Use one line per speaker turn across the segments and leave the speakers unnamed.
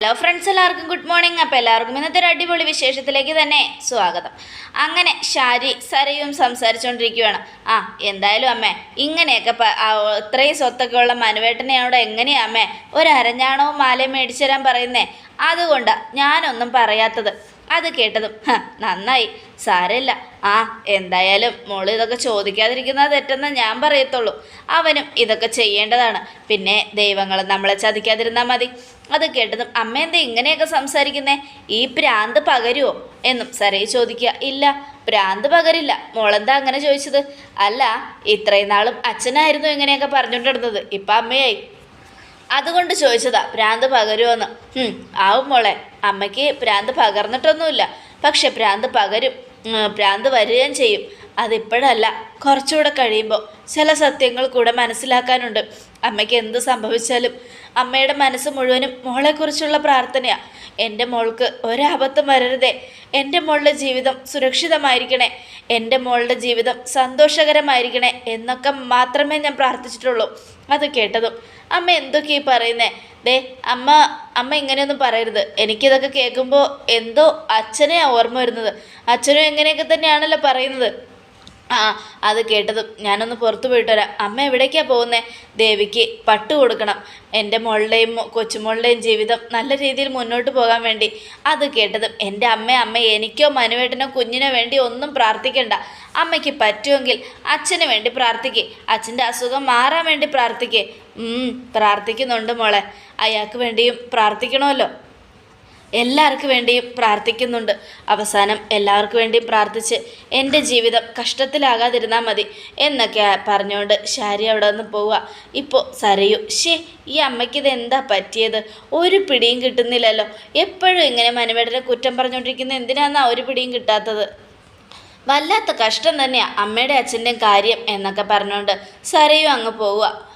Hello friends എല്ലാവർക്കും good morning അപ്പോൾ എല്ലാവർക്കും ഇന്നത്തെ ഒരു അടിപൊളി വിശേഷത്തിലേക്ക് തന്നെ സ്വാഗതം. അങ്ങനെ ഷാരി സരയും സംസാരിച്ചുകൊണ്ടിരിക്കുകയാണ് ആ എന്തായാലും അമ്മേ ഇങ്ങനെയൊക്കെ ഇത്രയും സ്വത്തൊക്കെ ഉള്ള മനുവേട്ടനെയോട് എങ്ങനെയാ അമ്മേ? ഒരു അരഞ്ഞാണവും മാലയും മേടിച്ചു തരാൻ പറയുന്നേ. അതുകൊണ്ടാണ് ഞാനൊന്നും പറയാത്തത്. അത് കേട്ടതും "ഹ, നന്നായി. സാരല്ല ആ എന്തായാലും മോൾ ഇതൊക്കെ ചോദിക്കാതിരിക്കുന്നത് തെറ്റെന്ന് ഞാൻ പറയത്തുള്ളൂ. അവനും ഇതൊക്കെ ചെയ്യേണ്ടതാണ്. പിന്നെ ദൈവങ്ങൾ നമ്മളെ ചതിക്കാതിരുന്നാൽ മതി. അത് കേട്ടതും അമ്മ എന്താ ഇങ്ങനെയൊക്കെ സംസാരിക്കുന്നേ? ഈ പ്രാന്ത് പകരുമോ എന്നും സരയി ചോദിക്കുക. ഇല്ല പ്രാന്ത് പകരില്ല. മോളെന്താ അങ്ങനെ ചോദിച്ചത്? അല്ല ഇത്രയും നാളും അച്ഛനായിരുന്നു ഇങ്ങനെയൊക്കെ പറഞ്ഞുകൊണ്ടിരുന്നത്. ഇപ്പം അമ്മയായി. അതുകൊണ്ട് ചോദിച്ചതാ പ്രാന്ത് പകരുമെന്ന് ആവും മോളെ. അമ്മയ്ക്ക് പ്രാന്ത് പകർന്നിട്ടൊന്നുമില്ല. പക്ഷെ പ്രാന്ത് പകരും. പ്രാന്ത് വരികയും ചെയ്യും. അതിപ്പോഴല്ല കുറച്ചുകൂടെ കഴിയുമ്പോൾ ചില സത്യങ്ങൾ കൂടെ മനസ്സിലാക്കാനുണ്ട്. അമ്മയ്ക്ക് എന്ത് സംഭവിച്ചാലും അമ്മയുടെ മനസ്സ് മുഴുവനും മോളെക്കുറിച്ചുള്ള പ്രാർത്ഥനയാണ് എന്റെ മോൾക്ക് ഒരാപത്തും വരരുതേ. എന്റെ മോളുടെ ജീവിതം സുരക്ഷിതമായിരിക്കണേ. എന്റെ മോളുടെ ജീവിതം സന്തോഷകരമായിരിക്കണേ എന്നൊക്കെ മാത്രമേ ഞാൻ പ്രാർത്ഥിച്ചിട്ടുള്ളൂ. അത് കേട്ടതും അമ്മ എന്തൊക്കെ ഈ പറയുന്നേ? ദേ അമ്മ അമ്മ ഇങ്ങനെയൊന്നും പറയരുത്. എനിക്കിതൊക്കെ കേൾക്കുമ്പോൾ എന്തോ അച്ഛനെയാണ് ഓർമ്മ വരുന്നത്. അച്ഛനും എങ്ങനെയൊക്കെ തന്നെയാണല്ലോ പറയുന്നത്. ആ അത് കേട്ടതും ഞാനൊന്ന് പുറത്തു പോയിട്ട് വരാം. അമ്മ എവിടേക്കാണ് പോകുന്നത് ദേവിക്ക് പട്ട് കൊടുക്കണം. എന്റെ മോളുടെയും കൊച്ചുമോളുടെയും ജീവിതം നല്ല രീതിയിൽ മുന്നോട്ട് പോകാൻ വേണ്ടി. അത് കേട്ടതും എന്റെ അമ്മ അമ്മ എനിക്കോ മനുവേട്ടനോ കുഞ്ഞിനോ വേണ്ടി ഒന്നും പ്രാർത്ഥിക്കണ്ട. അമ്മയ്ക്ക് പറ്റുമെങ്കിൽ അച്ഛന് വേണ്ടി പ്രാർത്ഥിക്കേ. അച്ഛന്റെ അസുഖം മാറാൻ വേണ്ടി പ്രാർത്ഥിക്കേ. പ്രാർത്ഥിക്കുന്നുണ്ട് മോളെ. അയാൾക്ക് വേണ്ടിയും പ്രാർത്ഥിക്കണമല്ലോ. എല്ലാവർക്കും വേണ്ടിയും പ്രാർത്ഥിക്കുന്നുണ്ട്. അവസാനം എല്ലാവർക്കും വേണ്ടിയും പ്രാർത്ഥിച്ച് എന്റെ ജീവിതം കഷ്ടത്തിലാകാതിരുന്നാൽ മതി എന്നൊക്കെ പറഞ്ഞുകൊണ്ട് ശാരി അവിടെ നിന്ന് പോവുക. ഇപ്പോൾ സരയൂ ഷേ ഈ അമ്മയ്ക്ക് ഇത് എന്താ പറ്റിയത്? ഒരു പിടിയും കിട്ടുന്നില്ലല്ലോ. എപ്പോഴും ഇങ്ങനെ മനുവേടനെ കുറ്റം പറഞ്ഞുകൊണ്ടിരിക്കുന്ന എന്തിനാന്നാ ഒരു പിടിയും കിട്ടാത്തത്? വല്ലാത്ത കഷ്ടം തന്നെയാണ് അമ്മയുടെ അച്ഛന്റെയും കാര്യം എന്നൊക്കെ പറഞ്ഞുകൊണ്ട് സരയും അങ്ങ് പോവുക.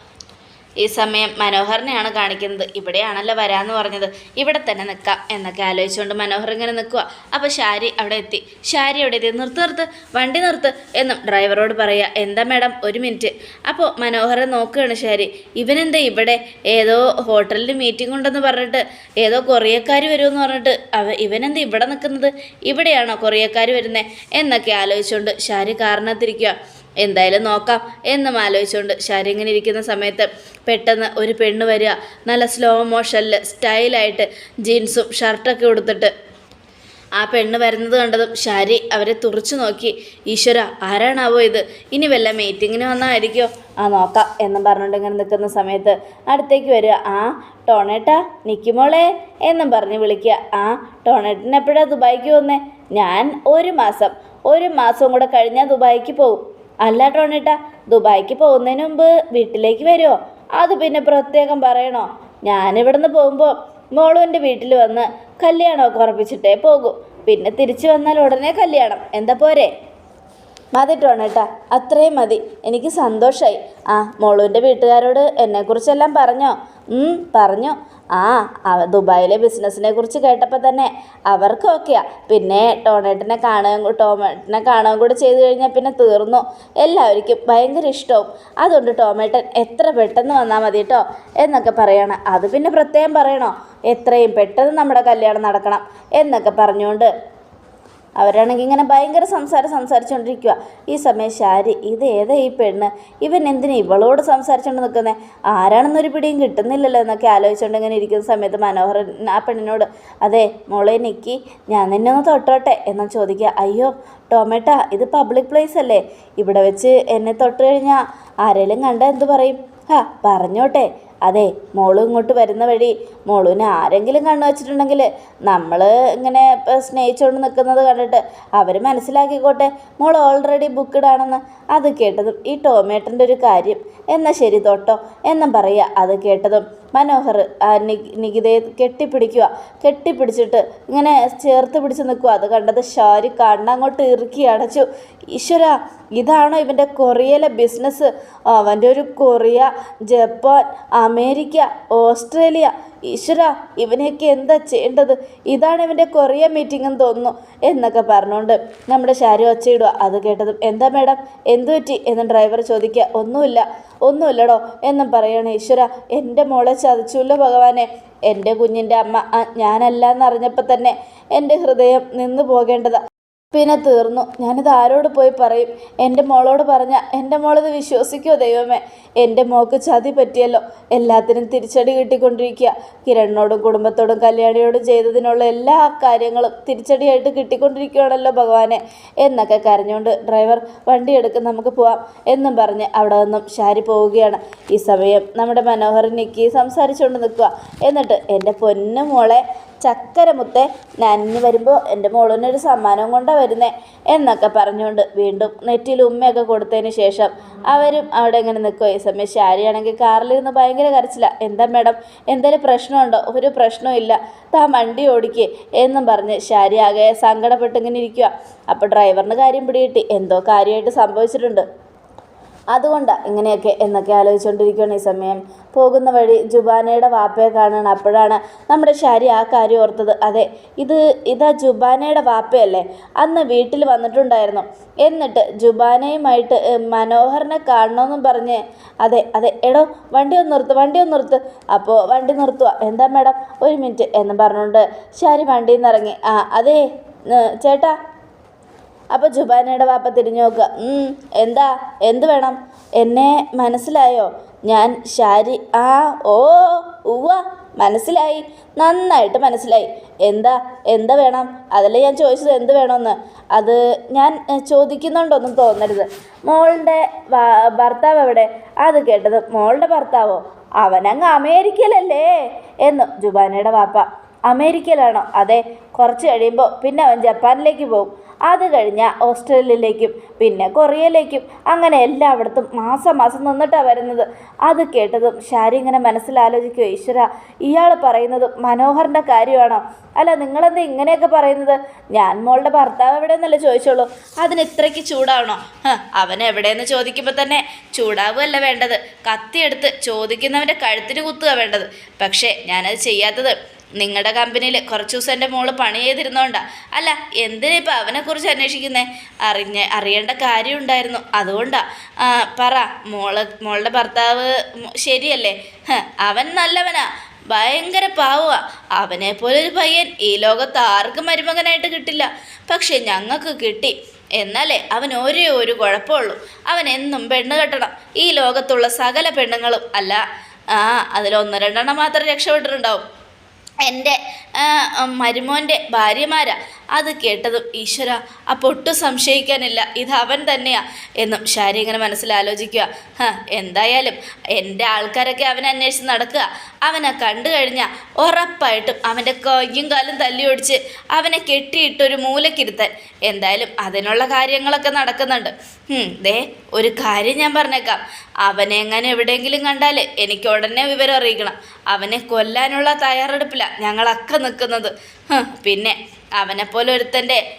ഈ സമയം മനോഹറിനെയാണ് കാണിക്കുന്നത്. ഇവിടെയാണല്ലോ വരാമെന്ന് പറഞ്ഞത്. ഇവിടെ തന്നെ നിൽക്കാം എന്നൊക്കെ ആലോചിച്ചുകൊണ്ട് മനോഹർ ഇങ്ങനെ നിൽക്കുക അപ്പോൾ ഷാരി അവിടെ എത്തി. ഷാരി അവിടെ എത്തി. നിർത്ത് നിർത്ത്. വണ്ടി നിർത്ത് എന്നും ഡ്രൈവറോട് പറയുക എന്താ മാഡം ഒരു മിനിറ്റ്. അപ്പോൾ മനോഹറെ നോക്കുകയാണ് ഷാരി ഇവനെന്താ ഇവിടെ? ഏതോ ഹോട്ടലിൽ മീറ്റിംഗ് ഉണ്ടെന്ന് പറഞ്ഞിട്ട് ഏതോ കൊറിയക്കാർ വരുമെന്ന് പറഞ്ഞിട്ട് അവ ഇവനെന്താ ഇവിടെ നിൽക്കുന്നത്? ഇവിടെയാണോ കൊറിയക്കാർ വരുന്നത് എന്നൊക്കെ ആലോചിച്ചുകൊണ്ട് ഷാരി കാറിനകത്തിരിക്കുക എന്തായാലും നോക്കാം എന്നും ആലോചിച്ചുകൊണ്ട് ശാരി ഇങ്ങനെ ഇരിക്കുന്ന സമയത്ത് പെട്ടെന്ന് ഒരു പെണ്ണ് വരിക. നല്ല സ്ലോ മോഷനിൽ സ്റ്റൈലായിട്ട് ജീൻസും ഷർട്ടൊക്കെ ഉടുത്തിട്ട് ആ പെണ്ണ് വരുന്നത് കണ്ടതും ഷാരി അവരെ തുറച്ചു നോക്കി. ഈശ്വര ആരാണാവോ ഇത്? ഇനി വല്ല മീറ്റിങ്ങിന് വന്നായിരിക്കോ? ആ നോക്കാം എന്നും പറഞ്ഞുകൊണ്ട് ഇങ്ങനെ നിൽക്കുന്ന സമയത്ത് അടുത്തേക്ക് വരിക. ആ ടോണേട്ടാ നിൽക്കുമോളെ എന്നും പറഞ്ഞ് വിളിക്കുക. ആ ടോണേട്ടൻ ദുബായിക്ക് വന്നേ ഞാൻ ഒരു മാസം ഒരു മാസം കൂടെ കഴിഞ്ഞാൽ ദുബായിക്ക് പോകും. അല്ല ടോണേട്ടാ ദുബായിക്ക് പോകുന്നതിന് മുമ്പ് വീട്ടിലേക്ക് വരുമോ അത് പിന്നെ പ്രത്യേകം പറയണോ? ഞാനിവിടുന്ന് പോകുമ്പോൾ മോളും എന്റെ വീട്ടിൽ വന്ന് കല്യാണമൊക്കെ ഉറപ്പിച്ചിട്ടേ പോകും. പിന്നെ തിരിച്ചു വന്നാൽ ഉടനെ കല്യാണം. എന്താ പോരെ? മതി ടോണേട്ടാ അത്രയും മതി. എനിക്ക് സന്തോഷമായി ആ മോളുവിന്റെ വീട്ടുകാരോട് എന്നെക്കുറിച്ചെല്ലാം പറഞ്ഞോ? പറഞ്ഞു. ആ ദുബായിലെ ബിസിനസ്സിനെ കുറിച്ച് കേട്ടപ്പോൾ തന്നെ അവർക്ക് ഓക്കെയാ. പിന്നെ ടോണേട്ടനെ കാണുകയും ടോമേട്ടനെ കാണുകയും കൂടെ ചെയ്തു കഴിഞ്ഞാൽ പിന്നെ തീർന്നു. എല്ലാവർക്കും ഭയങ്കര ഇഷ്ടവും. അതുകൊണ്ട് ടോമേട്ടൻ എത്ര പെട്ടെന്ന് വന്നാൽ മതി കേട്ടോ എന്നൊക്കെ പറയണം. അത് പിന്നെ പ്രത്യേകം പറയണോ? എത്രയും പെട്ടെന്ന് നമ്മുടെ കല്യാണം നടക്കണം എന്നൊക്കെ പറഞ്ഞുകൊണ്ട് അവരാണെങ്കിൽ ഇങ്ങനെ ഭയങ്കര സംസാരം സംസാരിച്ചുകൊണ്ടിരിക്കുക ഈ സമയം ശാരി ഇത് ഏതാ ഈ പെണ്ണ്? ഇവൻ എന്തിനാ ഇവളോട് സംസാരിച്ചുകൊണ്ട് നിൽക്കുന്നത് ആരാണെന്നൊരു പിടിയും കിട്ടുന്നില്ലല്ലോ എന്നൊക്കെ ആലോചിച്ചുകൊണ്ട് ഇങ്ങനെ ഇരിക്കുന്ന സമയത്ത് മനോഹരൻ ആ പെണ്ണിനോട് അതെ മോളെ നിക്കി ഞാൻ നിന്നെ ഒന്ന് തൊട്ടോട്ടെ? എന്ന് ചോദിക്കുക. അയ്യോ ടൊമാറ്റ ഇത് പബ്ലിക് പ്ലേസ് അല്ലേ? ഇവിടെ വെച്ച് എന്നെ തൊട്ട് കഴിഞ്ഞാൽ ആരെങ്കിലും കണ്ടാൽ എന്ത് പറയും? ആ പറഞ്ഞോട്ടെ. അതെ മോളും ഇങ്ങോട്ട് വരുന്ന വഴി മോളുവിനെ ആരെങ്കിലും കണ്ണു വച്ചിട്ടുണ്ടെങ്കിൽ നമ്മൾ ഇങ്ങനെ സ്നേഹിച്ചുകൊണ്ട് നിൽക്കുന്നത് കണ്ടിട്ട് അവർ മനസ്സിലാക്കിക്കോട്ടെ മോൾ ഓൾറെഡി ബുക്കിടാണെന്ന് അത് കേട്ടതും ഈ ടോമേട്ടന്റെ ഒരു കാര്യം എന്നാൽ ശരി തൊട്ടോ എന്നും പറയുക അത് കേട്ടതും. മനോഹർ നികിതയെ കെട്ടിപ്പിടിക്കുക കെട്ടിപ്പിടിച്ചിട്ട് ഇങ്ങനെ ചേർത്ത് പിടിച്ച് നിൽക്കുക. അത് കണ്ടത് ഷാരി കണ്ണങ്ങോട്ട് ഇറുക്കി അടച്ചു. ഈശ്വര ഇതാണോ ഇവന്റെ കൊറിയയിലെ ബിസിനസ് അവന്റെ ഒരു കൊറിയ ജപ്പാൻ അമേരിക്ക ഓസ്ട്രേലിയ. ഈശ്വര ഇവനെയൊക്കെ എന്താ ചെയ്യേണ്ടത്? ഇതാണ് ഇവന്റെ കൊറിയ മീറ്റിംഗ് എന്ന് തോന്നുന്നു എന്നൊക്കെ പറഞ്ഞുകൊണ്ട് നമ്മുടെ ഷാരി ഒച്ചയിടുക. അത് കേട്ടതും എന്താ മേഡം? എന്തു പറ്റി? എന്ന് ഡ്രൈവർ ചോദിക്കുക. ഒന്നുമില്ല ഒന്നുമില്ലടോ എന്നും പറയണേ ഈശ്വര. എന്റെ മോളെ ചതിച്ചുല്ലോ ഭഗവാനെ. എന്റെ കുഞ്ഞിന്റെ അമ്മ ഞാനല്ല എന്നറിഞ്ഞപ്പോൾ തന്നെ എന്റെ ഹൃദയം നിന്നു പോകേണ്ടതാ. പിന്നെ തീർന്നു. ഞാനിത് ആരോട് പോയി പറയും? എന്റെ മോളോട് പറഞ്ഞ എന്റെ മോളിത് വിശ്വസിക്കുമോ ദൈവമേ. എന്റെ മോക്ക് ചതി പറ്റിയല്ലോ. എല്ലാത്തിനും തിരിച്ചടി കിട്ടിക്കൊണ്ടിരിക്കുക കിരണിനോടും കുടുംബത്തോടും കല്യാണിയോടും ചെയ്തതിനുള്ള എല്ലാ കാര്യങ്ങളും തിരിച്ചടിയായിട്ട് കിട്ടിക്കൊണ്ടിരിക്കുകയാണല്ലോ ഭഗവാനെ. എന്നൊക്കെ കരഞ്ഞുകൊണ്ട് ഡ്രൈവർ വണ്ടി എടുക്കും നമുക്ക് പോവാം. എന്നും പറഞ്ഞ് അവിടെ നിന്നും ഷാരി പോവുകയാണ്. ഈ സമയം നമ്മുടെ മനോഹരൻ നിക്കി സംസാരിച്ചുകൊണ്ട് നിൽക്കുക എന്നിട്ട് എന്റെ പൊന്നു മോളെ ചക്കരമുത്തെ നന്നി വരുമ്പോൾ എന്റെ മോളിനൊരു സമ്മാനം കൊണ്ടാണ് വരുന്നത് എന്നൊക്കെ പറഞ്ഞുകൊണ്ട് വീണ്ടും നെറ്റിയിൽ ഉമ്മയൊക്കെ കൊടുത്തതിന് ശേഷം അവരും അവിടെ ഇങ്ങനെ നിൽക്കുക ഈ സമയം ശാരിയാണെങ്കിൽ കാറിലിരുന്ന് ഭയങ്കര കരച്ചില്ല എന്താ മേഡം എന്തെങ്കിലും പ്രശ്നമുണ്ടോ? ഒരു പ്രശ്നവും ഇല്ല. താ വണ്ടി ഓടിക്കുക എന്നും പറഞ്ഞ് ശാരി ആകെ സങ്കടപ്പെട്ട് ഇങ്ങനെ ഇരിക്കുക അപ്പോൾ ഡ്രൈവറിന് കാര്യം പിടികിട്ടി. എന്തോ കാര്യമായിട്ട് സംഭവിച്ചിട്ടുണ്ട്. അതുകൊണ്ടാണ് ഇങ്ങനെയൊക്കെ എന്നൊക്കെ ആലോചിച്ചുകൊണ്ടിരിക്കുകയാണ് ഈ സമയം. പോകുന്ന വഴി ജുബാനയുടെ വാപ്പയെ കാണണം. അപ്പോഴാണ് നമ്മുടെ ഷാരി ആ കാര്യം ഓർത്തത്. അതെ ഇത് ഇതാ ജുബാനയുടെ വാപ്പയല്ലേ? അന്ന് വീട്ടിൽ വന്നിട്ടുണ്ടായിരുന്നു. എന്നിട്ട് ജുബാനയുമായിട്ട് മനോഹറിനെ കാണണമെന്നും പറഞ്ഞ് അതെ അതെ എടോ വണ്ടി ഒന്ന് നിർത്ത് വണ്ടി ഒന്ന് നിർത്ത്. അപ്പോൾ വണ്ടി നിർത്തുക എന്താ മാഡം? ഒരു മിനിറ്റ് എന്ന് പറഞ്ഞുകൊണ്ട് ഷാരി വണ്ടിയിൽ നിന്ന് ഇറങ്ങി ആ അതെ ചേട്ടാ അപ്പോൾ ജുബാനയുടെ വാപ്പ തിരിഞ്ഞു നോക്കുക "ഉം, എന്താ? എന്ത് വേണം? എന്നെ മനസ്സിലായോ? ഞാൻ ഷാരി ആ ഓ ഉവ മനസ്സിലായി. നന്നായിട്ട് മനസ്സിലായി. എന്താ? എന്താ വേണം? അതല്ലേ ഞാൻ ചോദിച്ചത് എന്ത് വേണമെന്ന് അത് ഞാൻ ചോദിക്കുന്നുണ്ടൊന്നും തോന്നരുത്. മോളുടെ ഭർത്താവ് എവിടെ? അത് കേട്ടത് മോളുടെ ഭർത്താവോ? അവനങ്ങ് അമേരിക്കയിലല്ലേ? എന്നു ജുബാനയുടെ വാപ്പ അമേരിക്കയിലാണോ. അതെ കുറച്ച് കഴിയുമ്പോൾ പിന്നെ അവൻ ജപ്പാനിലേക്ക് പോകും. അത് കഴിഞ്ഞാൽ ഓസ്ട്രേലിയയിലേക്കും പിന്നെ കൊറിയയിലേക്കും. അങ്ങനെ എല്ലായിടത്തും മാസം മാസം നിന്നിട്ടാണ് വരുന്നത്. അത് കേട്ടതും ഷാരി ഇങ്ങനെ മനസ്സിലാലോചിക്കുക ഈശ്വര ഇയാൾ പറയുന്നത് മനോഹറിന്റെ കാര്യമാണോ? അല്ല നിങ്ങളെന്താ ഇങ്ങനെയൊക്കെ പറയുന്നത്? ഞാൻ മോളുടെ ഭർത്താവ് എവിടെയെന്നല്ലേ ചോദിച്ചോളൂ. അതിന് ഇത്രയ്ക്ക് ചൂടാവണോ അവൻ എവിടെയെന്ന് ചോദിക്കുമ്പോൾ തന്നെ ചൂടാവുകയല്ല വേണ്ടത്. കത്തിയെടുത്ത് ചോദിക്കുന്നവന്റെ കഴുത്തിന് കുത്തുക വേണ്ടത്. പക്ഷേ ഞാനത് ചെയ്യാത്തത് നിങ്ങളുടെ കമ്പനിയിൽ കുറച്ച് ദിവസം എന്റെ മോൾ പണി ചെയ്തിരുന്നോണ്ടാ. അല്ല എന്തിനാ ഇപ്പം അവനെക്കുറിച്ച് അന്വേഷിക്കുന്നേ? അറിഞ്ഞ അറിയേണ്ട കാര്യമുണ്ടായിരുന്നു അതുകൊണ്ടാ. അതുകൊണ്ടാണ് പറ മോൾ മോളുടെ ഭർത്താവ് ശരിയല്ലേ? അവൻ നല്ലവനാ. ഭയങ്കര പാവുക അവനെ പോലൊരു പയ്യൻ ഈ ലോകത്ത് ആർക്കും മരുമകനായിട്ട് കിട്ടില്ല. പക്ഷെ ഞങ്ങൾക്ക് കിട്ടി. എന്നാലേ അവൻ ഒരേ ഒരു കുഴപ്പമുള്ളൂ. അവൻ എന്നും പെണ്ണ് കെട്ടണം. ഈ ലോകത്തുള്ള സകല പെണ്ണുങ്ങളും അല്ല ആ അതിൽ രണ്ടെണ്ണം മാത്രം രക്ഷപ്പെട്ടിട്ടുണ്ടാവും. എന്റെ മരുമോന്റെ ഭാര്യമാരാ. അത് കേട്ടതും ഈശ്വര അപ്പോൾ ഒട്ടും സംശയിക്കാനില്ല ഇത് അവൻ തന്നെയാ എന്നും ഷാരി ഇങ്ങനെ മനസ്സിലാലോചിക്കുക. എന്തായാലും എന്റെ ആൾക്കാരൊക്കെ അവനെ അന്വേഷിച്ച് നടക്കുക. അവനെ കണ്ടു കഴിഞ്ഞാൽ ഉറപ്പായിട്ടും അവന്റെ കയ്യും കാലും തല്ലി ഒടിച്ച് അവനെ കെട്ടിയിട്ടൊരു മൂലക്കിരുത്താൻ. എന്തായാലും അതിനുള്ള കാര്യങ്ങളൊക്കെ നടക്കുന്നുണ്ട്. ദേ ഒരു കാര്യം ഞാൻ പറഞ്ഞേക്കാം. അവനെ എങ്ങനെ എവിടെയെങ്കിലും കണ്ടാൽ എനിക്ക് ഉടനെ വിവരം അറിയിക്കണം. അവനെ കൊല്ലാനുള്ള തയ്യാറെടുപ്പില്ല ഞങ്ങളൊക്കെ നിൽക്കുന്നത്. പിന്നെ അവനെപ്പോലെ ഒരുത്തന്റെ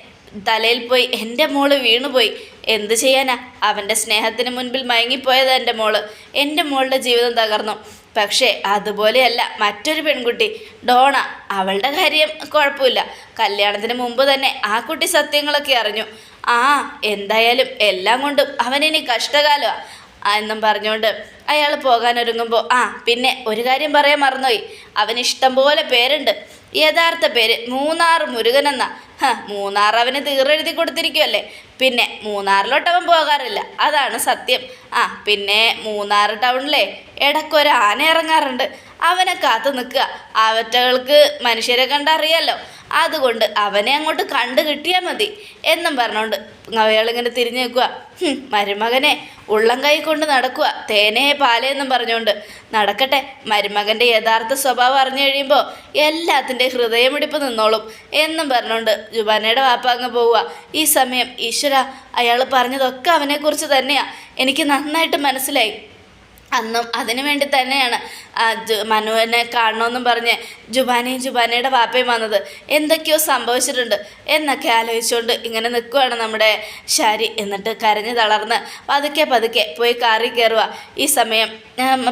തലയിൽ പോയി എന്റെ മോൾ വീണുപോയി. എന്ത് ചെയ്യാനാ? അവന്റെ സ്നേഹത്തിന് മുൻപിൽ മയങ്ങിപ്പോയത് എന്റെ മോൾ. എന്റെ മോളുടെ ജീവിതം തകർന്നു. പക്ഷേ അതുപോലെയല്ല മറ്റൊരു പെൺകുട്ടി ഡോണ. അവളുടെ കാര്യം കുഴപ്പമില്ല. കല്യാണത്തിന് മുമ്പ് തന്നെ ആ കുട്ടി സത്യങ്ങളൊക്കെ അറിഞ്ഞു. ആ എന്തായാലും എല്ലാം കൊണ്ടും അവനിനി കഷ്ടകാലമാണ് എന്നും പറഞ്ഞുകൊണ്ട് അയാൾ പോകാനൊരുങ്ങുമ്പോൾ ആ പിന്നെ ഒരു കാര്യം പറയാൻ മറന്നുപോയി. അവന് ഇഷ്ടം പോലെ പേരുണ്ട്. യഥാർത്ഥ പേര് മൂന്നാർ മുരുകൻ എന്നാ മൂന്നാർ അവന് തീറെഴുതി കൊടുത്തിരിക്കുമല്ലേ പിന്നെ മൂന്നാറിലോട്ട് അവൻ പോകാറില്ല. അതാണ് സത്യം. ആ പിന്നെ മൂന്നാർ ടൗണിലെ ഇടയ്ക്കൊരു ആന ഇറങ്ങാറുണ്ട്. അവനെ കാത്തു നിൽക്കുക. അവറ്റകൾക്ക് മനുഷ്യരെ കണ്ടറിയാലോ. അതുകൊണ്ട് അവനെ അങ്ങോട്ട് കണ്ടു കിട്ടിയാൽ മതി എന്നും പറഞ്ഞുകൊണ്ട് അവയാളിങ്ങനെ തിരിഞ്ഞു നിൽക്കുക. "ഹും, മരുമകനെ ഉള്ളം കൈ കൊണ്ട് നടക്കുക. തേനേ പാലേ എന്നും പറഞ്ഞുകൊണ്ട് നടക്കട്ടെ മരുമകന്റെ യഥാർത്ഥ സ്വഭാവം അറിഞ്ഞു കഴിയുമ്പോൾ എല്ലാത്തിന്റെ ഹൃദയമിടിപ്പ് നിന്നോളും എന്നും പറഞ്ഞുകൊണ്ട് ജുബാനയുടെ വാപ്പ അങ്ങ് പോവുക. ഈ സമയം ഈശ്വര അയാൾ പറഞ്ഞതൊക്കെ അവനെക്കുറിച്ച് തന്നെയാണ് എനിക്ക് നന്നായിട്ട് മനസ്സിലായി. അന്നും അതിനു വേണ്ടി തന്നെയാണ് മനുവിനെ കാണണമെന്നും പറഞ്ഞ് ജുബാനയും ജുബാനയുടെ വാപ്പയും വന്നത്. എന്തൊക്കെയോ സംഭവിച്ചിട്ടുണ്ട്. എന്നൊക്കെ ആലോചിച്ചുകൊണ്ട് ഇങ്ങനെ നിൽക്കുവാണ് നമ്മുടെ ഷാരി. എന്നിട്ട് കരഞ്ഞു തളർന്ന് പതുക്കെ പതുക്കെ പോയി കാറി കയറുക ഈ സമയം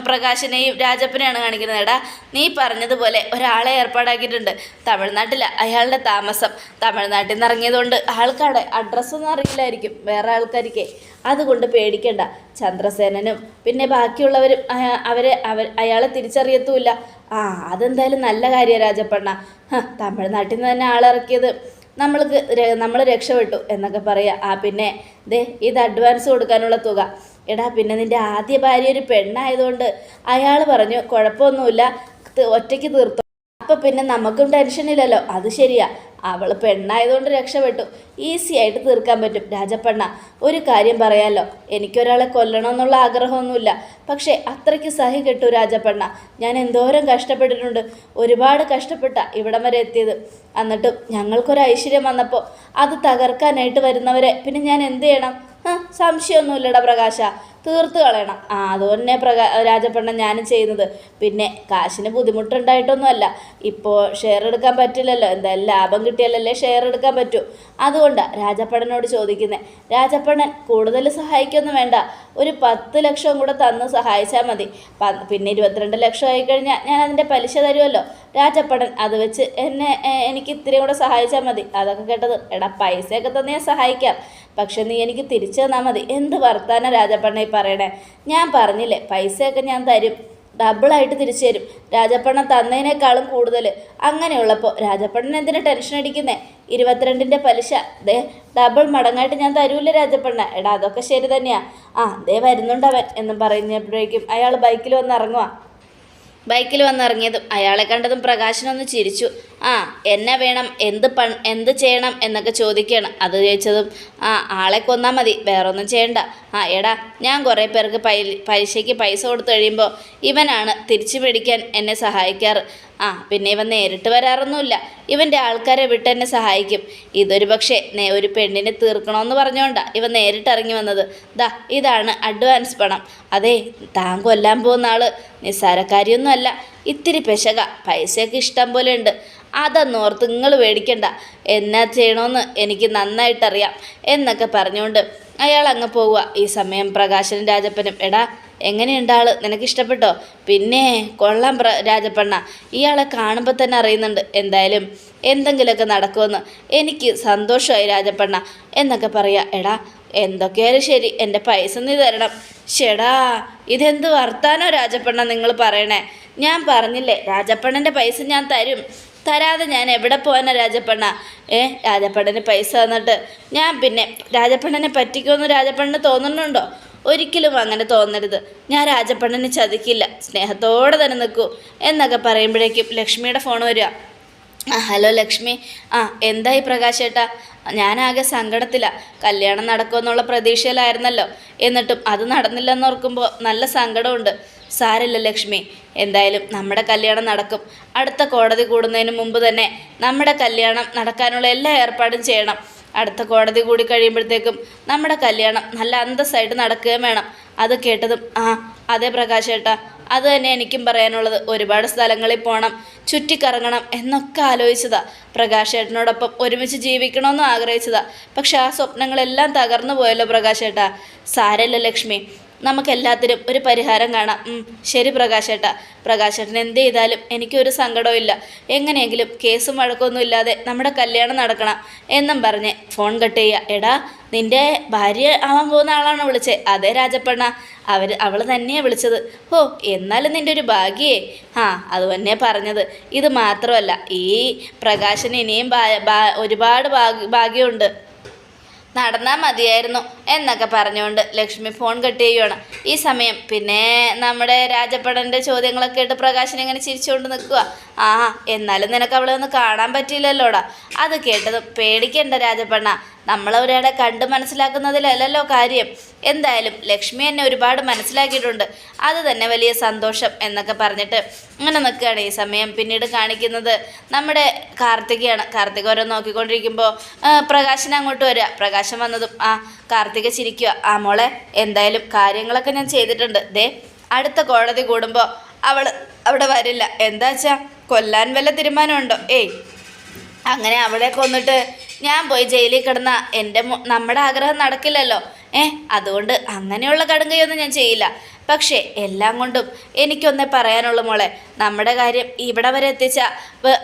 പ്രകാശനെയും രാജപ്പനെയാണ് കാണിക്കുന്നത്. എടാ നീ പറഞ്ഞതുപോലെ ഒരാളെ ഏർപ്പാടാക്കിയിട്ടുണ്ട്. തമിഴ്നാട്ടിലാണ് അയാളുടെ താമസം തമിഴ്നാട്ടിൽ നിന്ന് ഇറങ്ങിയതുകൊണ്ട് ആൾക്കാരുടെ അഡ്രസ്സൊന്നും അറിയില്ലായിരിക്കും. വേറെ ആൾക്കാർക്ക് അതുകൊണ്ട് പേടിക്കണ്ട. ചന്ദ്രസേനനും പിന്നെ ബാക്കിയുള്ളവരും അവരെ അവർ അയാളെ തിരിച്ചറിയത്തുമില്ല. ആ അതെന്തായാലും നല്ല കാര്യമാണ് രാജപ്പണ്ണ. തമിഴ്നാട്ടിൽ നിന്ന് തന്നെ ആളിറക്കിയത് നമ്മൾക്ക് നമ്മൾ രക്ഷപ്പെട്ടു എന്നൊക്കെ പറയുക ആ പിന്നെ ദേ ഇത് അഡ്വാൻസ് കൊടുക്കാനുള്ള തുക. എടാ പിന്നെ നിന്റെ ആദ്യ ഭാര്യ ഒരു പെണ്ണായതുകൊണ്ട് അയാൾ പറഞ്ഞു കുഴപ്പമൊന്നുമില്ല. ഒറ്റയ്ക്ക് തീർത്തു. അപ്പം പിന്നെ നമുക്കും ടെൻഷനില്ലല്ലോ അത് ശരിയാ. അവൾ പെണ്ണായതുകൊണ്ട് രക്ഷപ്പെട്ടു. ഈസി ആയിട്ട് തീർക്കാൻ പറ്റും. രാജപ്പെണ്ണ ഒരു കാര്യം പറയാലോ. എനിക്കൊരാളെ കൊല്ലണമെന്നുള്ള ആഗ്രഹമൊന്നുമില്ല. പക്ഷേ അത്രയ്ക്ക് സഹി കിട്ടു രാജപ്പെണ്ണ. ഞാൻ എന്തോരം കഷ്ടപ്പെട്ടിട്ടുണ്ട്. ഒരുപാട് കഷ്ടപ്പെട്ട ഇവിടം വരെ എത്തിയത്. എന്നിട്ടും ഞങ്ങൾക്കൊരു ഐശ്വര്യം വന്നപ്പോൾ അത് തകർക്കാനായിട്ട് വരുന്നവരെ പിന്നെ ഞാൻ എന്ത് ചെയ്യണം? സംശയമൊന്നുമില്ലട പ്രകാശ. തീർത്ത് കളയണം. ആ അതുതന്നെ പ്രകാ രാജപ്പെണ്ണ ഞാനും ചെയ്യുന്നത്. പിന്നെ കാശിന് ബുദ്ധിമുട്ടുണ്ടായിട്ടൊന്നുമല്ല. ഇപ്പോൾ ഷെയർ എടുക്കാൻ പറ്റില്ലല്ലോ. എന്തായാലും ലാഭം കിട്ടിയാലല്ലേ ഷെയർ എടുക്കാൻ പറ്റൂ. അതുകൊണ്ടാണ് രാജപ്പണ്ണനോട് ചോദിക്കുന്നത് രാജപ്പണ്ണൻ കൂടുതൽ സഹായിക്കൊന്നും വേണ്ട. ഒരു പത്ത് ലക്ഷം കൂടെ തന്ന് സഹായിച്ചാൽ മതി. പിന്നെ ഇരുപത്തിരണ്ട് ലക്ഷം ആയി കഴിഞ്ഞാൽ ഞാൻ അതിന്റെ പലിശ തരുമല്ലോ രാജപ്പണ്ണൻ അത് വെച്ച് എന്നെ എനിക്ക് ഇത്തിരി കൂടെ സഹായിച്ചാൽ മതി. അതൊക്കെ കേട്ടത് എടാ പൈസയൊക്കെ തന്നെ സഹായിക്കാം. പക്ഷെ നീ എനിക്ക് തിരിച്ചു തന്നാൽ മതി. എന്ത് വർത്താനം രാജപ്പണ്ണ പറയണേ? ഞാൻ പറഞ്ഞില്ലേ പൈസയൊക്കെ ഞാൻ തരും. ഡബിളായിട്ട് തിരിച്ചു തരും. രാജപ്പണ്ണ തന്നതിനേക്കാളും കൂടുതൽ അങ്ങനെയുള്ളപ്പോൾ രാജപ്പണ്ണൻ എന്തിനാ ടെൻഷൻ അടിക്കുന്നേ? ഇരുപത്തിരണ്ടിന്റെ പലിശ. ദേ ഡബിൾ മടങ്ങായിട്ട് ഞാൻ തരൂല രാജപ്പണ്ണ? എടാ അതൊക്കെ ശരി തന്നെയാ. ആ ദേ വരുന്നുണ്ടവൻ എന്നും പറയുന്നപ്പോഴേക്കും അയാൾ ബൈക്കിൽ വന്ന് ഇറങ്ങുക ബൈക്കിൽ വന്നിറങ്ങിയതും അയാളെ കണ്ടതും പ്രകാശനൊന്ന് ചിരിച്ചു. ആ എന്നെ വേണം എന്ത് പ എന്ത് ചെയ്യണം എന്നൊക്കെ ചോദിക്കുകയാണ് അത് ചോദിച്ചതും ആ ആളെ കൊന്നാൽ മതി വേറൊന്നും ചെയ്യണ്ട. ആ എടാ ഞാൻ കുറേ പേർക്ക് പൈ പലിശയ്ക്ക് പൈസ കൊടുത്തു കഴിയുമ്പോൾ ഇവനാണ് തിരിച്ചു പിടിക്കാൻ എന്നെ സഹായിക്കാറ്. ആ പിന്നെ ഇവൻ നേരിട്ട് വരാറൊന്നുമില്ല. ഇവന്റെ ആൾക്കാരെ വിട്ട് എന്നെ സഹായിക്കും. ഇതൊരു പക്ഷേ നേ ഒരു പെണ്ണിനെ തീർക്കണമെന്ന് പറഞ്ഞുകൊണ്ടാണ് ഇവൻ നേരിട്ട് ഇറങ്ങി വന്നത്. ദാ ഇതാണ് അഡ്വാൻസ് പണം. അതെ താൻ കൊല്ലാൻ പോകുന്ന ആൾ നിസ്സാരക്കാരിയൊന്നുമല്ല. ഇത്തിരി പെശക പൈസയൊക്കെ ഇഷ്ടം പോലെ ഉണ്ട്. അതൊന്നോർത്ത് നിങ്ങൾ പേടിക്കണ്ട എന്നാ ചെയ്യണമെന്ന് എനിക്ക് നന്നായിട്ടറിയാം എന്നൊക്കെ പറഞ്ഞുകൊണ്ട് അയാൾ അങ്ങ് പോവുക. ഈ സമയം പ്രകാശനും രാജപ്പനും എടാ എങ്ങനെയുണ്ട് ആൾ? നിനക്ക് ഇഷ്ടപ്പെട്ടോ പിന്നെ കൊള്ളാം പ്ര രാജപ്പണ്ണ. ഇയാളെ കാണുമ്പോൾ തന്നെ അറിയുന്നുണ്ട്. എന്തായാലും എന്തെങ്കിലുമൊക്കെ നടക്കുമെന്ന് എനിക്ക് സന്തോഷമായി രാജപ്പണ്ണ എന്നൊക്കെ പറയാ എടാ എന്തൊക്കെയായാലും ശരി എന്റെ പൈസ നീ തരണം. ഷെടാ ഇതെന്ത് വർത്താനോ രാജപ്പണ്ണ നിങ്ങൾ പറയണേ? ഞാൻ പറഞ്ഞില്ലേ രാജപ്പണ്ണന്റെ പൈസ ഞാൻ തരും. തരാതെ ഞാൻ എവിടെ പോകാനാ രാജപ്പണ്ണ? ഏ രാജപ്പണ്ണന് പൈസ തന്നിട്ട്. ഞാൻ പിന്നെ രാജപ്പണ്ണനെ പറ്റിക്കുമെന്ന് രാജപ്പണ്ണന് തോന്നുന്നുണ്ടോ? ഒരിക്കലും അങ്ങനെ തോന്നരുത്. ഞാൻ രാജപ്പണ്ണനെ ചതിക്കില്ല. സ്നേഹത്തോടെ തന്നെ നിൽക്കൂ എന്നൊക്കെ പറയുമ്പോഴേക്കും ലക്ഷ്മിയുടെ ഫോൺ വരിക. ആ ഹലോ ലക്ഷ്മി. ആ എന്തായി പ്രകാശ് ഏട്ടാ? ഞാനാകെ സങ്കടത്തിലാണ് കല്യാണം നടക്കുമെന്നുള്ള പ്രതീക്ഷയിലായിരുന്നല്ലോ. എന്നിട്ടും അത് നടന്നില്ലെന്ന് ഓർക്കുമ്പോൾ നല്ല സങ്കടമുണ്ട്. സാരില്ല ലക്ഷ്മി എന്തായാലും നമ്മുടെ കല്യാണം നടക്കും. അടുത്ത കോടതി കൂടുന്നതിന് മുമ്പ് തന്നെ നമ്മുടെ കല്യാണം നടക്കാനുള്ള എല്ലാ ഏർപ്പാടും ചെയ്യണം. അടുത്ത കോടതി കൂടി കഴിയുമ്പോഴത്തേക്കും നമ്മുടെ കല്യാണം നല്ല അന്തസ്സായിട്ട് നടക്കുകയും വേണം. അത് കേട്ടതും ആ അതെ പ്രകാശ് ഏട്ടാ അത് തന്നെ എനിക്കും പറയാനുള്ളത്. ഒരുപാട് സ്ഥലങ്ങളിൽ പോകണം ചുറ്റിക്കറങ്ങണം എന്നൊക്കെ ആലോചിച്ചതാ പ്രകാശ് ഏട്ടനോടൊപ്പം ഒരുമിച്ച് ജീവിക്കണമെന്ന് ആഗ്രഹിച്ചതാ. പക്ഷെ ആ സ്വപ്നങ്ങളെല്ലാം തകർന്നു പോയല്ലോ പ്രകാശ് ഏട്ടാ. സാരല്ല ലക്ഷ്മി നമുക്കെല്ലാത്തിനും ഒരു പരിഹാരം കാണാം. ശരി പ്രകാശേട്ട. പ്രകാശേട്ടൻ എന്ത് ചെയ്താലും എനിക്കൊരു സങ്കടവും ഇല്ല എങ്ങനെയെങ്കിലും കേസും വഴക്കൊന്നും ഇല്ലാതെ നമ്മുടെ കല്യാണം നടക്കണം എന്നും പറഞ്ഞ് ഫോൺ കട്ട് ചെയ്യുക എടാ നിന്റെ ഭാര്യ ആവാൻ പോകുന്ന ആളാണോ വിളിച്ചത് അതെ രാജപ്പണ്ണ. അവർ അവൾ തന്നെയാണ് വിളിച്ചത്. ഓ എന്നാലും നിന്റെ ഒരു ഭാഗ്യേ. ആ അത് തന്നെ പറഞ്ഞത്. ഇത് മാത്രമല്ല ഈ പ്രകാശന് ഇനിയും ഒരുപാട് ഭാഗ്യമുണ്ട്. നടന്നാൽ മതിയായിരുന്നു എന്നൊക്കെ പറഞ്ഞുകൊണ്ട് ലക്ഷ്മി ഫോൺ കട്ട് ചെയ്യുകയാണ് ഈ സമയം പിന്നെ നമ്മുടെ രാജപ്പടന്റെ ചോദ്യങ്ങളൊക്കെ ഇട്ട് പ്രകാശൻ ഇങ്ങനെ ചിരിച്ചുകൊണ്ട് നിൽക്കുക ആ എന്നാലും നിനക്ക് അവളെ ഒന്ന് കാണാൻ പറ്റിയില്ലല്ലോടാ. അത് കേട്ടതും പേടിക്കണ്ട രാജപ്പണ്ണ. നമ്മളൊരാളെ കണ്ട് മനസ്സിലാക്കുന്നതിലല്ലല്ലോ കാര്യം. എന്തായാലും ലക്ഷ്മി എന്നെ ഒരുപാട് മനസ്സിലാക്കിയിട്ടുണ്ട്. അത് തന്നെ വലിയ സന്തോഷം എന്നൊക്കെ പറഞ്ഞിട്ട് അങ്ങനെ നിൽക്കുകയാണ് ഈ സമയം. പിന്നീട് കാണിക്കുന്നത് നമ്മുടെ കാർത്തികയാണ്. കാർത്തിക ഓരോ നോക്കിക്കൊണ്ടിരിക്കുമ്പോൾ പ്രകാശൻ അങ്ങോട്ട് വരിക. പ്രകാശം വന്നതും ആ കാർത്തിക ചിരിക്കുക. ആ മോളെ എന്തായാലും കാര്യങ്ങളൊക്കെ ഞാൻ ചെയ്തിട്ടുണ്ട്. ദേ അടുത്ത കോടതി കൂടുമ്പോൾ അവൾ അവിടെ വരില്ല. എന്താ വെച്ചാൽ കൊല്ലാൻ വല്ല തീരുമാനമുണ്ടോ? ഏയ് അങ്ങനെ അവളെ കൊന്നിട്ട് ഞാൻ പോയി ജയിലിൽ കിടന്ന എന്റെ നമ്മുടെ ആഗ്രഹം നടക്കില്ലല്ലോ. ഏ അതുകൊണ്ട് അങ്ങനെയുള്ള കടുങ്കയൊന്നും ഞാൻ ചെയ്യില്ല. പക്ഷേ എല്ലാം കൊണ്ടും എനിക്കൊന്നേ പറയാനുള്ളൂ മോളെ നമ്മുടെ കാര്യം ഇവിടെ വരെ എത്തിച്ച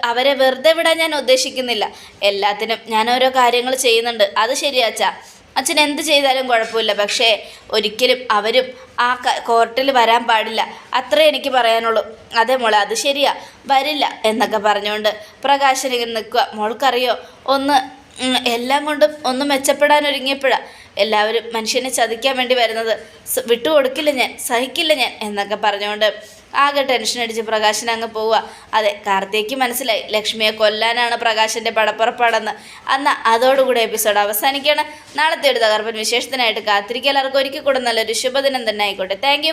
അവരെ വെറുതെ വിടാൻ ഞാൻ ഉദ്ദേശിക്കുന്നില്ല. എല്ലാത്തിനും ഞാൻ ഓരോ കാര്യങ്ങൾ ചെയ്യുന്നുണ്ട്. അത് ശരിയാച്ചാ. അച്ഛൻ എന്ത് ചെയ്താലും കുഴപ്പമില്ല. പക്ഷേ ഒരിക്കലും അവരും ആ കോർട്ടിൽ വരാൻ പാടില്ല. അത്രേ എനിക്ക് പറയാനുള്ളൂ. അതെ മോളെ അത് ശരിയാ. വരില്ല എന്നൊക്കെ പറഞ്ഞുകൊണ്ട് പ്രകാശൻ ഇങ്ങനെ നിൽക്കുക മോൾക്കറിയോ? ഒന്ന് എല്ലാം കൊണ്ടും ഒന്ന് മെച്ചപ്പെടാൻ ഒരുങ്ങിയപ്പോഴാണ് എല്ലാവരും മനുഷ്യനെ ചതിക്കാൻ വേണ്ടി വരുന്നത്. വിട്ടുകൊടുക്കില്ല ഞാൻ സഹിക്കില്ല ഞാൻ എന്നൊക്കെ പറഞ്ഞുകൊണ്ട് ആകെ ടെൻഷൻ അടിച്ച് പ്രകാശൻ അങ്ങ് പോവുക അതെ കാർത്തികയ്ക്ക് മനസ്സിലായി ലക്ഷ്മിയെ കൊല്ലാനാണ് പ്രകാശന്റെ പടപ്പുറപ്പാടെന്ന്. അന്ന് അതോടുകൂടി എപ്പിസോഡ് അവസാനിക്കുകയാണ് നാളത്തെ ഒരു തകർപ്പൻ വിശേഷത്തിനായിട്ട് കാത്തിരിക്കുക എല്ലാവർക്കും ഒരിക്കൽ കൂടെ നല്ലൊരു ശുഭദിനം തന്നെ ആയിക്കോട്ടെ. താങ്ക്